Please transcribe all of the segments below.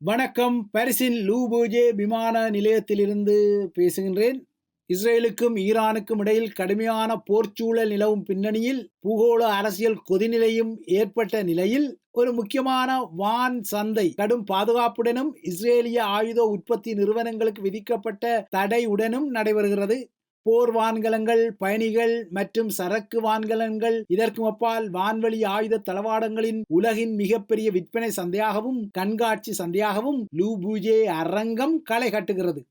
வணக்கம். பாரிஸின் லூபூஜே விமான நிலையத்திலிருந்து பேசுகின்றேன். இஸ்ரேலுக்கும் ஈரானுக்கும் இடையில் கடுமையான போர்ச்சூழல் நிலவும் பின்னணியில் பூகோள அரசியல் கொதிநிலையும் ஏற்பட்ட நிலையில் ஒரு முக்கியமான வான் சந்தை கடும் பாதுகாப்புடனும் இஸ்ரேலிய ஆயுத உற்பத்தி நிறுவனங்களுக்கு விதிக்கப்பட்ட தடையுடனும் நடைபெறுகிறது. போர் வான்கலங்கள் பயணிகள் மற்றும் சரக்கு வான்கலங்கள். இதற்கு அப்பால் வான்வழி ஆயுத தளவாடங்களின் உலகின் மிகப்பெரிய விற்பனை சந்தையாகவும் கண்காட்சி சந்தையாகவும் லூபூஜே அரங்கம் களை கட்டுகிறது.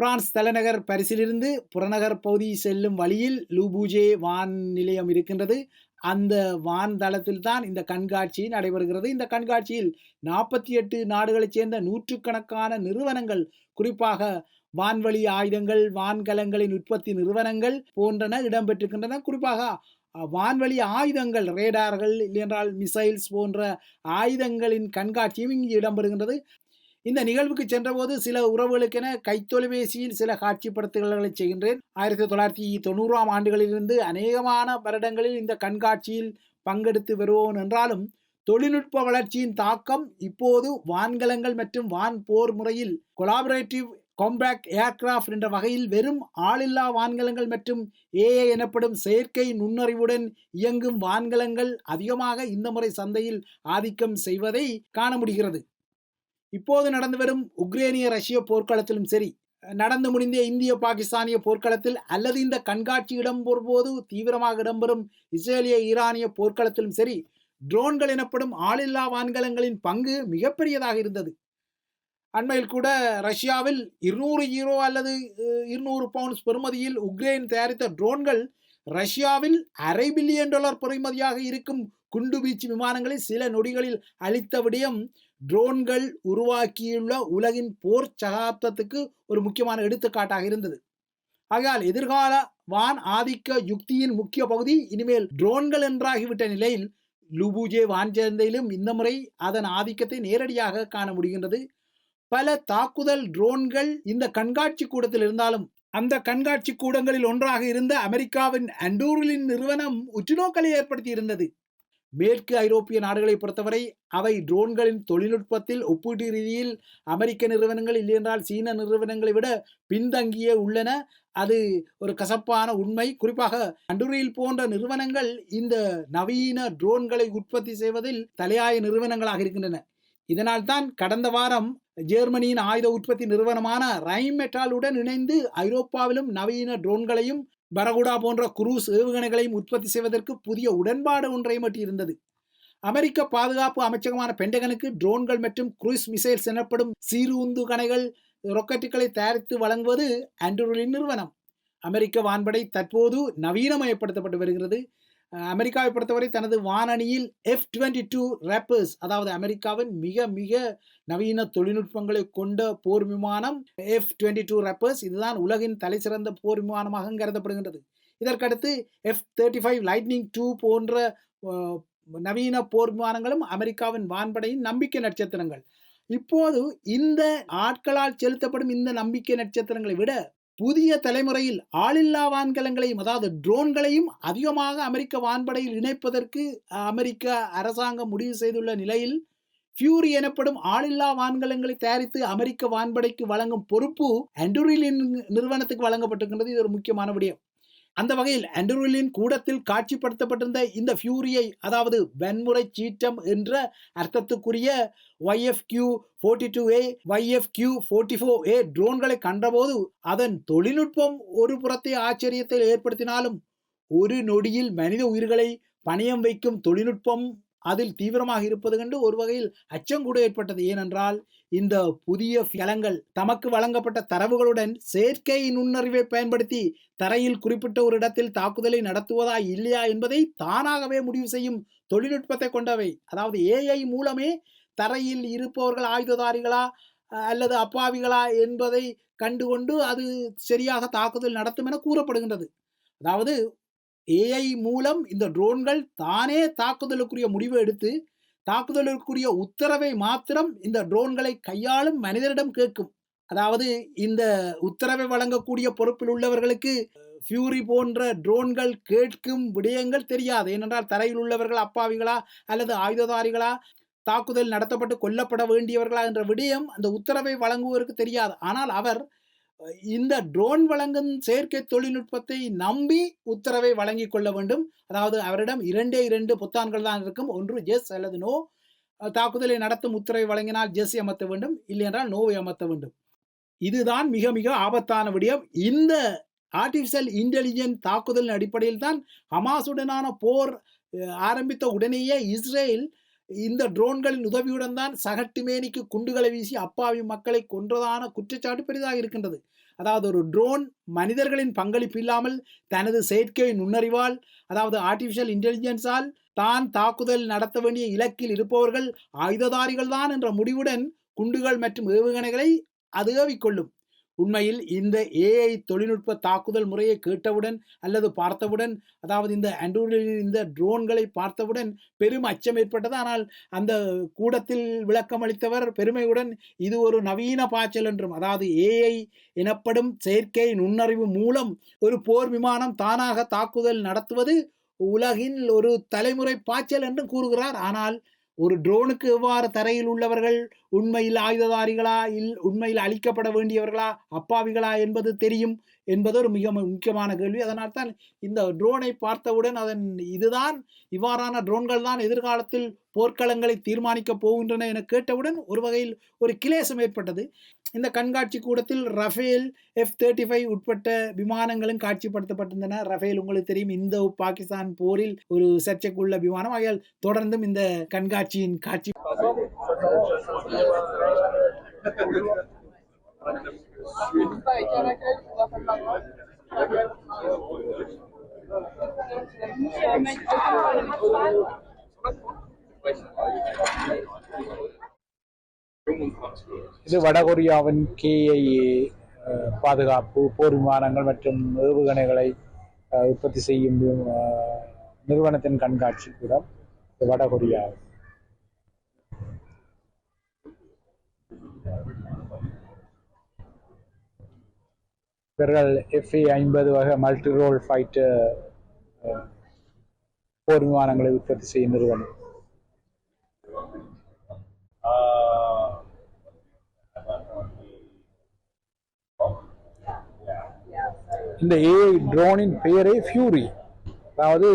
பிரான்ஸ் தலைநகர் பரிசிலிருந்து புறநகர் பகுதி செல்லும் வழியில் லூபூஜே வான் நிலையம் இருக்கின்றது. அந்த வான் தளத்தில் தான் இந்த கண்காட்சி நடைபெறுகிறது. இந்த கண்காட்சியில் நாற்பத்தி எட்டு நாடுகளைச் சேர்ந்த நூற்றுக்கணக்கான நிறுவனங்கள் குறிப்பாக வான்வழி ஆயுதங்கள் வான்கலங்களின் உற்பத்தி நிறுவனங்கள் போன்றன இடம்பெற்றிருக்கின்றன. குறிப்பாக வான்வழி ஆயுதங்கள் ரேடார்கள் இல்லையென்றால் மிசைல்ஸ் போன்ற ஆயுதங்களின் கண்காட்சியும் இங்கு இடம்பெறுகின்றது. இந்த நிகழ்வுக்கு சென்றபோது சில உறவுகளுக்கென கைத்தொலைபேசியில் சில காட்சிப்படுத்துதல்களை செய்கின்றேன். ஆயிரத்தி தொள்ளாயிரத்தி தொண்ணூறாம் ஆண்டுகளிலிருந்து அநேகமான வருடங்களில் இந்த கண்காட்சியில் பங்கெடுத்து வருவோம் என்றாலும் தொழில்நுட்ப வளர்ச்சியின் தாக்கம் இப்போது வான்கலங்கள் மற்றும் வான் போர் முறையில் கொலாபரேட்டிவ் காம்பேக்ட் ஏர்கிராஃப்ட் என்ற வகையில் வெறும் ஆளில்லா வான்கலங்கள் மற்றும் ஏஏ எனப்படும் செயற்கை நுண்ணறிவுடன் இயங்கும் வான்கலங்கள் அதிகமாக இந்த முறை சந்தையில் ஆதிக்கம் செய்வதை காண முடிகிறது. இப்போது நடந்து வரும் உக்ரேனிய ரஷ்ய போர்க்களத்திலும் சரி நடந்து முடிந்த இந்திய பாகிஸ்தானிய போர்க்களத்தில் அல்லது இந்த கண்காட்சி இடம்பெறும்போது தீவிரமாக இடம்பெறும் இஸ்ரேலிய ஈரானிய போர்க்களத்திலும் சரி ட்ரோன்கள் எனப்படும் ஆளில்லா வான்கலங்களின் பங்கு மிகப்பெரியதாக இருந்தது. அண்மையில் கூட ரஷ்யாவில் இருநூறு ஈரோ அல்லது இருநூறு பவுண்ட்ஸ் பெறுமதியில் உக்ரைன் தயாரித்த ட்ரோன்கள் ரஷ்யாவில் அரை பில்லியன் டாலர் பெறுமதியாக இருக்கும் குண்டுவீச்சு விமானங்களை சில நொடிகளில் அளித்த விடயம் ட்ரோன்கள் உருவாக்கியுள்ள உலகின் போர் சகாப்தத்துக்கு ஒரு முக்கியமான எடுத்துக்காட்டாக இருந்தது. ஆகையால் எதிர்கால வான் ஆதிக்க யுக்தியின் முக்கிய பகுதி இனிமேல் ட்ரோன்கள் என்றாகிவிட்ட நிலையில் லுபூஜே வான் இந்த முறை அதன் ஆதிக்கத்தை நேரடியாக காண முடிகின்றது. பல தாக்குதல் ட்ரோன்கள் இந்த கண்காட்சி கூடத்தில் இருந்தாலும் அந்த கண்காட்சி கூடங்களில் ஒன்றாக இருந்த அமெரிக்காவின் அண்டூரிலின் நிறுவனம் உற்றுநோக்கலை ஏற்படுத்தி இருந்தது மேற்கு ஐரோப்பிய நாடுகளை பொறுத்தவரை அவை ட்ரோன்களின் தொழில்நுட்பத்தில் ஒப்பீட்டு ரீதியில் அமெரிக்க நிறுவனங்கள் இல்லையென்றால் சீன நிறுவனங்களை விட பின்தங்கியே உள்ளன. அது ஒரு கசப்பான உண்மை. குறிப்பாக அண்டுரியில் போன்ற நிறுவனங்கள் இந்த நவீன ட்ரோன்களை உற்பத்தி செய்வதில் தலையாய நிறுவனங்களாக இருக்கின்றன. இதனால் தான் கடந்த வாரம் ஜெர்மனியின் ஆயுத உற்பத்தி நிறுவனமான ரைமெட்டாலுடன் இணைந்து ஐரோப்பாவிலும் நவீன ட்ரோன்களையும் பரகுடா போன்ற குரூஸ் ஏவுகணைகளையும் உற்பத்தி செய்வதற்கு புதிய உடன்பாடு ஒன்றையும் எட்டியிருந்தது அமெரிக்க பாதுகாப்பு அமைச்சகமான பெண்டகனுக்கு ட்ரோன்கள் மற்றும் குரூஸ் மிசைல்ஸ் எனப்படும் சீரு கணைகள் ராக்கெட்டுகளை தயாரித்து வழங்குவது ஆண்ட்ரூலின் நிறுவனம். அமெரிக்க வான்படை தற்போது நவீனமயப்படுத்தப்பட்டு வருகிறது. அமெரிக்காவை பொறுத்தவரை தனது வானணியில் எஃப் டுவெண்ட்டி டூ ரேப்பர்ஸ் அதாவது அமெரிக்காவின் மிக மிக நவீன தொழில்நுட்பங்களை கொண்ட போர் விமானம் எஃப் டுவெண்ட்டி டூ ரேப்பர்ஸ் இதுதான் உலகின் தலைசிறந்த போர் விமானமாக கருதப்படுகின்றது. இதற்கடுத்து F thirty five lightning two போன்ற நவீன போர் விமானங்களும் அமெரிக்காவின் வான்படையின் நம்பிக்கை நட்சத்திரங்கள். இப்போது இந்த ஆட்களால் செலுத்தப்படும் இந்த நம்பிக்கை நட்சத்திரங்களை விட புதிய தலைமுறையில் ஆளில்லா வான்கலங்களையும் அதாவது ட்ரோன்களையும் அதிகமாக அமெரிக்க வான்படையில் இணைப்பதற்கு அமெரிக்க அரசாங்கம் முடிவு செய்துள்ள நிலையில் ஃபியூரி எனப்படும் ஆளில்லா வான்கலங்களை தயாரித்து அமெரிக்க வான்படைக்கு வழங்கும் பொறுப்பு அண்டூரிலின் நிறுவனத்துக்கு வழங்கப்பட்டிருக்கின்றது. இது ஒரு முக்கியமான விடயம். அந்த வகையில் அண்டர்வில்லின் கூடத்தில் காட்சிப்படுத்தப்பட்டிருந்த இந்த ஃபியூரியை அதாவது வன்முறை சீற்றம் என்ற அர்த்தத்துக்குரிய YFQ forty two A YFQ forty four A ட்ரோன்களை கண்டபோது அதன் தொழில்நுட்பம் ஒரு புறத்தை ஆச்சரியத்தை ஏற்படுத்தினாலும் ஒரு நொடியில் மனித உயிர்களை பணியம் வைக்கும் தொழில்நுட்பம் அதில் தீவிரமாக இருப்பது கண்டு ஒரு வகையில் அச்சம் கூட ஏற்பட்டது. ஏனென்றால் இந்த புதிய கலங்கள் தமக்கு வழங்கப்பட்ட தரவுகளுடன் செயற்கை நுண்ணறிவை பயன்படுத்தி தரையில் குறிப்பிட்ட ஒரு இடத்தில் தாக்குதலை நடத்துவதா இல்லையா என்பதை தானாகவே முடிவு செய்யும் தொழில்நுட்பத்தை கொண்டவை. அதாவது ஏஐ மூலமே தரையில் இருப்பவர்கள் ஆயுததாரிகளா அல்லது அப்பாவிகளா என்பதை கண்டுகொண்டு அது சரியாக தாக்குதல் நடத்தும் என கூறப்படுகின்றது. அதாவது ஏஐ மூலம் இந்த ட்ரோன்கள் தானே தாக்குதலுக்குரிய முடிவு எடுத்து தாக்குதலுக்குரிய உத்தரவை மாத்திரம் இந்த ட்ரோன்களை கையாளும் மனிதரிடம் கேட்கும். அதாவது இந்த உத்தரவை வழங்கக்கூடிய பொறுப்பில் உள்ளவர்களுக்கு ஃபியூரி போன்ற ட்ரோன்கள் கேட்கும் விடயங்கள் தெரியாது. ஏனென்றால் தரையில் உள்ளவர்கள் அப்பாவிகளா அல்லது ஆயுததாரிகளா தாக்குதல் நடத்தப்பட்டு கொல்லப்பட வேண்டியவர்களா என்ற விடயம் அந்த உத்தரவை வழங்குவதற்கு தெரியாது. ஆனால் அவர் இந்த ட்ரோன் வழங்கும் செயற்கை தொழில்நுட்பத்தை நம்பி உத்தரவை வழங்கிக் கொள்ள வேண்டும். அதாவது அவரிடம் இரண்டே இரண்டு புத்தான்கள் தான் இருக்கும். ஒன்று எஸ் அல்லது நோ தாக்குதலை நடத்தும் உத்தரவை வழங்கினால் ஜெஸ் அமர்த்த வேண்டும். இல்லையென்றால் நோவை அமர்த்த வேண்டும். இதுதான் மிக மிக ஆபத்தான விடயம். இந்த ஆர்டிஃபிஷியல் இன்டெலிஜென்ட் தாக்குதலின் அடிப்படையில் தான் ஹமாஸுடனான போர் ஆரம்பித்த உடனேயே இஸ்ரேல் இந்த ட்ரோன்களின் உதவியுடன் தான் சகட்டுமேனிக்கு குண்டுகளை வீசி அப்பாவி மக்களை கொன்றதான குற்றச்சாட்டு பெரிதாக இருக்கின்றது. அதாவது ஒரு ட்ரோன் மனிதர்களின் பங்களிப்பு இல்லாமல் தனது செயற்கை நுண்ணறிவால் அதாவது ஆர்டிஃபிஷியல் இன்டெலிஜென்ஸால் தான் தாக்குதல் நடத்த வேண்டிய இலக்கில் இருப்பவர்கள் ஆயுததாரிகள் தான் என்ற முடிவுடன் குண்டுகள் மற்றும் ஏவுகணைகளை அது ஏவிக்கொள்ளும். உண்மையில் இந்த ஏஐ தொழில்நுட்ப தாக்குதல் முறையை கேட்டவுடன் அல்லது பார்த்தவுடன் அதாவது இந்த அண்டூரில் இந்த ட்ரோன்களை பார்த்தவுடன் பெரும் அச்சம் ஏற்பட்டது. ஆனால் அந்த கூடத்தில் விளக்கம் அளித்தவர் பெருமையுடன் இது ஒரு நவீன பாய்ச்சல் என்றும் அதாவது ஏஐ எனப்படும் செயற்கை நுண்ணறிவு மூலம் ஒரு போர் விமானம் தானாக தாக்குதல் நடத்துவது உலகின் ஒரு தலைமுறை பாய்ச்சல் என்றும் கூறுகிறார். ஆனால் ஒரு ட்ரோனுக்கு எவ்வாறு தரையில் உள்ளவர்கள் உண்மையில் ஆயுததாரிகளா இல் உண்மையில் அழிக்கப்பட வேண்டியவர்களா அப்பாவிகளா என்பது தெரியும் என்பது ஒரு மிக முக்கியமான கேள்வி. அதனால் தான் இந்த ட்ரோனை பார்த்தவுடன் அதன் இதுதான் இவ்வாறான ட்ரோன்கள் தான் எதிர்காலத்தில் போர்க்களங்களை தீர்மானிக்கப் போகின்றன என கேட்டவுடன் ஒரு வகையில் ஒரு கிளேசம் ஏற்பட்டது. இந்த கண்காட்சி கூடத்தில் ரஃபேல் எஃப் தேர்ட்டி ஃபைவ் உட்பட்ட விமானங்களும் காட்சிப்படுத்தப்பட்டிருந்தன. ரஃபேல் உங்களுக்கு தெரியும் இந்த பாகிஸ்தான் போரில் ஒரு சர்ச்சைக்குள்ள விமானம். ஆகையால் தொடர்ந்தும் இந்த கண்காட்சியின் காட்சி இது வடகொரியாவின் கேஐஏ பாதுகாப்பு போர் விமானங்கள் மற்றும் ஏவுகணைகளை உற்பத்தி செய்யும் நிறுவனத்தின் கண்காட்சி கூடம் வடகொரியா. இவர்கள் எஃப்ஏ ஐம்பது வகை மல்டி ரோல் ஃபைட்டர் போர் விமானங்களை உற்பத்தி செய்யும் நிறுவனம். இந்த ஏஐ ட்ரோனின் பெயரே ஃபியூரி அதாவது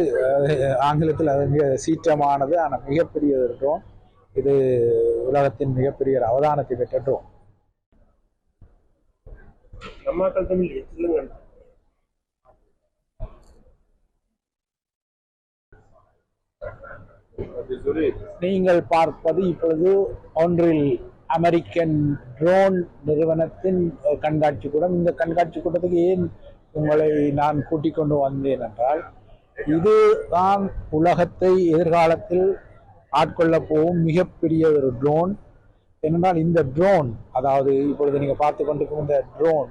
ஆங்கிலத்தில் அது மிக சீற்றமானது ஆனால் மிகப்பெரிய ஒரு ட்ரோன் இது உலகத்தின் மிகப்பெரிய ஒரு அவதானத்தை பெற்ற ட்ரோன் நீங்கள் பார்ப்பது இப்பொழுது ஒன்றில் அமெரிக்கன் ட்ரோன் நிறுவனத்தின் கண்காட்சி கூடம். இந்த கண்காட்சி கூட்டத்துக்கு ஏன் உங்களை நான் கூட்டிக் கொண்டு வந்தேன் என்றால் இது தான் உலகத்தை எதிர்காலத்தில் ஆட்கொள்ளப் போகும் மிகப்பெரிய ஒரு ட்ரோன் என்னென்றால் இந்த ட்ரோன் அதாவது இப்பொழுது நீங்க பார்த்து கொண்டிருக்கும் இந்த ட்ரோன்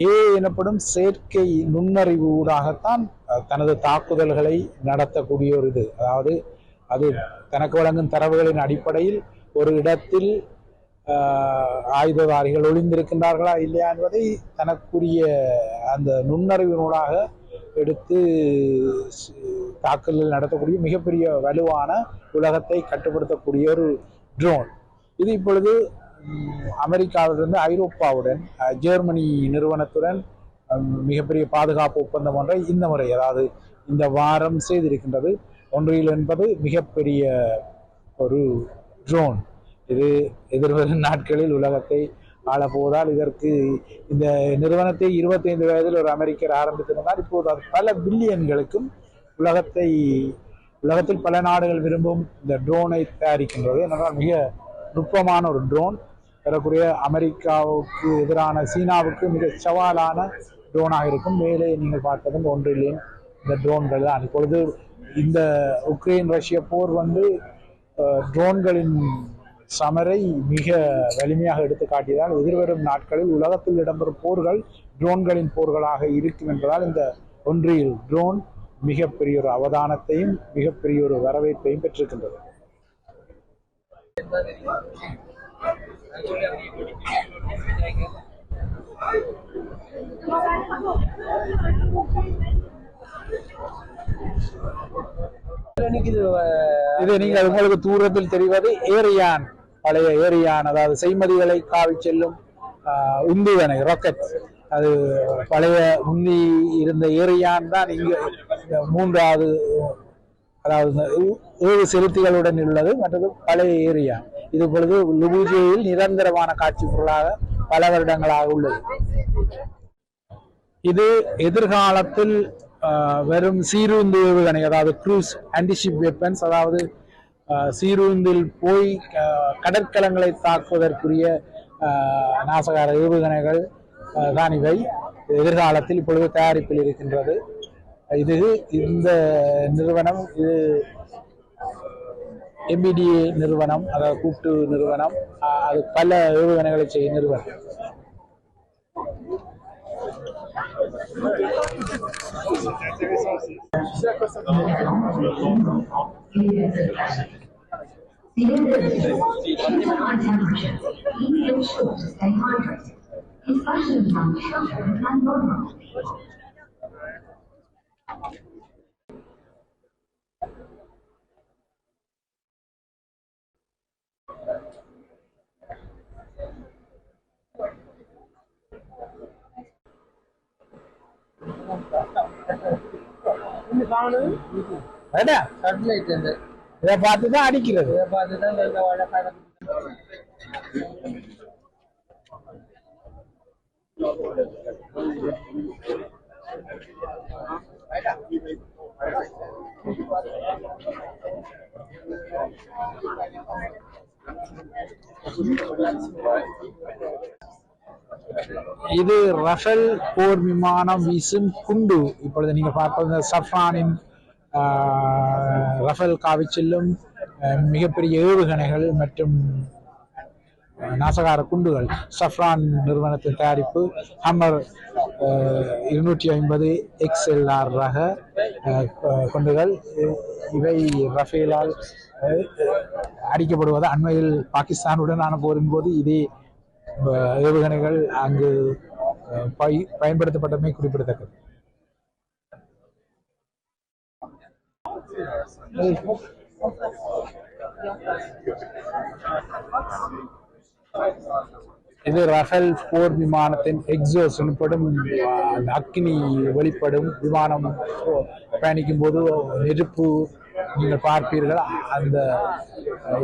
ஏ எனப்படும் செயற்கை நுண்ணறிவு ஊடாகத்தான் தனது தாக்குதல்களை நடத்தக்கூடிய ஒரு இது. அதாவது அது தனக்கு வழங்கும் தரவுகளின் அடிப்படையில் ஒரு இடத்தில் ஆயுததாரிகள் ஒளிந்திருக்கின்றார்களா இல்லையா என்பதை தனக்குரிய அந்த நுண்ணறிவினூடாக எடுத்து தாக்குதல் நடத்தக்கூடிய மிகப்பெரிய வலுவான உலகத்தை கட்டுப்படுத்தக்கூடிய ஒரு ட்ரோன் இது இப்பொழுது அமெரிக்காவிலிருந்து ஐரோப்பாவுடன் ஜெர்மனி நிறுவனத்துடன் மிகப்பெரிய பாதுகாப்பு ஒப்பந்தம் ஒன்றை இந்த முறை அதாவது இந்த வாரம் செய்திருக்கின்றது. ஒன்றில் என்பது மிகப்பெரிய ஒரு ட்ரோன் இது எதிர்வரும் நாட்களில் உலகத்தை ஆளப்போவதால் இதற்கு இந்த நிறுவனத்தை இருபத்தைந்து வயதில் ஒரு அமெரிக்கர் ஆரம்பித்திருந்தால் இப்போது அது பல பில்லியன்களுக்கும் உலகத்தை உலகத்தில் பல நாடுகள் விரும்பும் இந்த ட்ரோனை தயாரிக்கின்றது. என்றால் மிக நுட்பமான ஒரு ட்ரோன் பெறக்கூடிய அமெரிக்காவுக்கு எதிரான சீனாவுக்கு மிக சவாலான ட்ரோனாக இருக்கும். மேலே நீங்கள் பார்த்ததும் ஒன்றிலேயும் இந்த ட்ரோன்கள் தான். இப்பொழுது இந்த உக்ரைன் ரஷ்ய போர் வந்து ட்ரோன்களின் சமரை மிக வலிமையாக எடுத்து காட்டியதால் எதிர்வரும் நாட்களில் உலகத்தில் இடம்பெறும் போர்கள் ட்ரோன்களின் போர்களாக இருக்கும் என்பதால் இந்த ஒன்றில் ட்ரோன் மிகப்பெரிய ஒரு அவதானத்தையும் மிகப்பெரிய ஒரு வரவேற்பையும் பெற்றிருக்கின்றது. இது நீங்கள் உங்களுக்கு தூரத்தில் தெரிவது ஏரியான். பழைய ஏரியான் அதாவது செய்மதிகளை காவி செல்லும் உந்துவனை ராக்கெட் அது பழைய முந்தி இருந்த ஏரியான் தான் இங்க மூன்றாவது அதாவது ஏழு செலுத்திகளுடன் உள்ளது மற்றது பழைய ஏரியா. இது பொழுது லுபூஜியில் நிரந்தரமான காட்சி பொருளாக பல வருடங்களாக உள்ளது. இது எதிர்காலத்தில் வெறும் வரும் சீருந்து ஏவுகணை அதாவது க்ரூஸ் ஆன்டிஷிப் வெப்பன்ஸ் அதாவது சீருந்தில் போய் கடற்கலங்களை தாக்குவதற்குரிய நாசகார ஏவுகணைகள் தான் இவை. எதிர்காலத்தில் இப்பொழுது தயாரிப்பில் இருக்கின்றது. இது இந்த நிறுவனம் இது எம்பிடிஏ நிறுவனம் அதாவது கூட்டு நிறுவனம். அது பல ஏவுகணைகளை செய்யும் நிறுவனம். Nevertheless, she high temperatures, even though to stay hydrated. especially fashion among children and vulnerable இதை பார்த்து தான் அடிக்கிறது. இது ரஃபேல் போர் விமானம் வீசும் குண்டு. இப்பொழுது நீங்க பார்ப்பது சஃப்ரானின் ரஃபேல் காவி செல்லும் மிகப்பெரிய ஏவுகணைகள் மற்றும் நாசகார குண்டுகள். சஃப்ரான் நிறுவனத்தின் தயாரிப்பு ஹம்மர் இருநூற்றி ஐம்பது எக்ஸ்எல்ஆர் ரக குண்டுகள். இ- இவை ரஃபேலால் அடிக்கப்படுவது அண்மையில் பாகிஸ்தானுடனான போரின் போது இதே ஏவுகணைகள் அங்கு பயன்படுத்தப்பட்டமை குறிப்பிடத்தக்கது. இது ரஃபேல் போர் விமானத்தின் எக்ஸோஸ் எனப்படும் அந்த அக்னி வெளிப்படும் விமானம். பயணிக்கும் போது நெருப்பு நீங்கள் பார்ப்பீர்கள். அந்த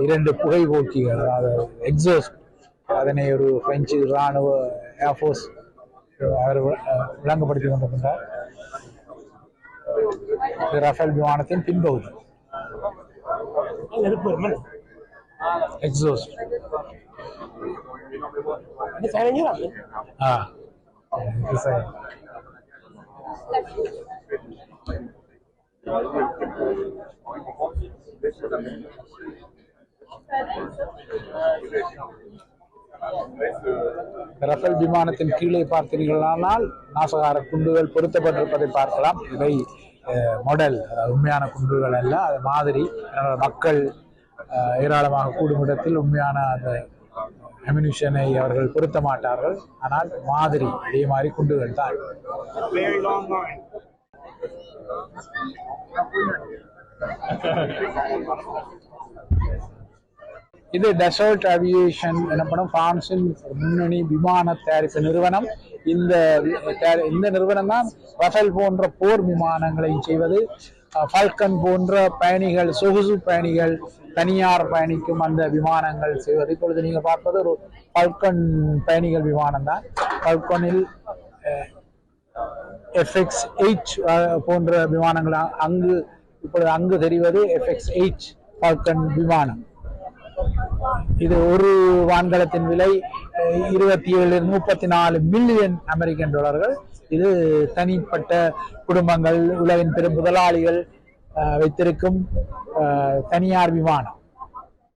இரண்டு புகை போக்கிகள் அதாவது எக்ஸோஸ் அதனை ஒரு பிரெஞ்சு இராணுவ ஏர்ஃபோர்ஸ் அவர் விளங்கப்படுத்தி கொண்டிருக்கின்றார். இது ரஃபேல் விமானத்தின் பின்பகுதி. எக்ஸோஸ்ட் இது சரி. ரஃபேல் விமானத்தின் கீழே பார்த்தீர்களானால் நாசகார குண்டுகள் பொருத்தப்பட்டிருப்பதை பார்க்கலாம். இவை மாடல் உண்மையான குண்டுகள் அல்ல அது மாதிரி மக்கள் ஏராளமாக கூடும் இடத்தில் உண்மையான அந்த அம்யூனிஷனை அவர்கள் பொருத்த மாட்டார்கள் ஆனால் மாதிரி இதே மாதிரி குண்டுகள் தான் Thank you. இது டெசர்ட் அவியேஷன் எனப்படும் பிரான்சின் முன்னணி விமான தயாரிப்பு நிறுவனம். இந்த இந்த நிறுவனம் தான் ரஃபேல் போன்ற போர் விமானங்களை செய்வது. ஃபால்கன் போன்ற பயணிகள் சொகுசு பயணிகள் தனியார் பயணிக்கும் அந்த விமானங்கள் செய்வது. இப்பொழுது நீங்கள் பார்ப்பது ஒரு ஃபால்கன் பயணிகள் விமானம் தான். ஃபால்கனில் எஃப்எக்ஸ் எயிச் போன்ற விமானங்கள் அங்கு இப்பொழுது அங்கு தெரிவது எஃப்எக்ஸ் எயிச் ஃபால்கன் விமானம். இது ஒரு வான்கலத்தின் விலை இருபத்தி ஏழு முப்பத்தி நாலு மில்லியன் அமெரிக்கன் டாலர்கள். இது தனிப்பட்ட குடும்பங்கள் உலகின் பெரும் முதலாளிகள் வைத்திருக்கும் தனியார் விமானம்.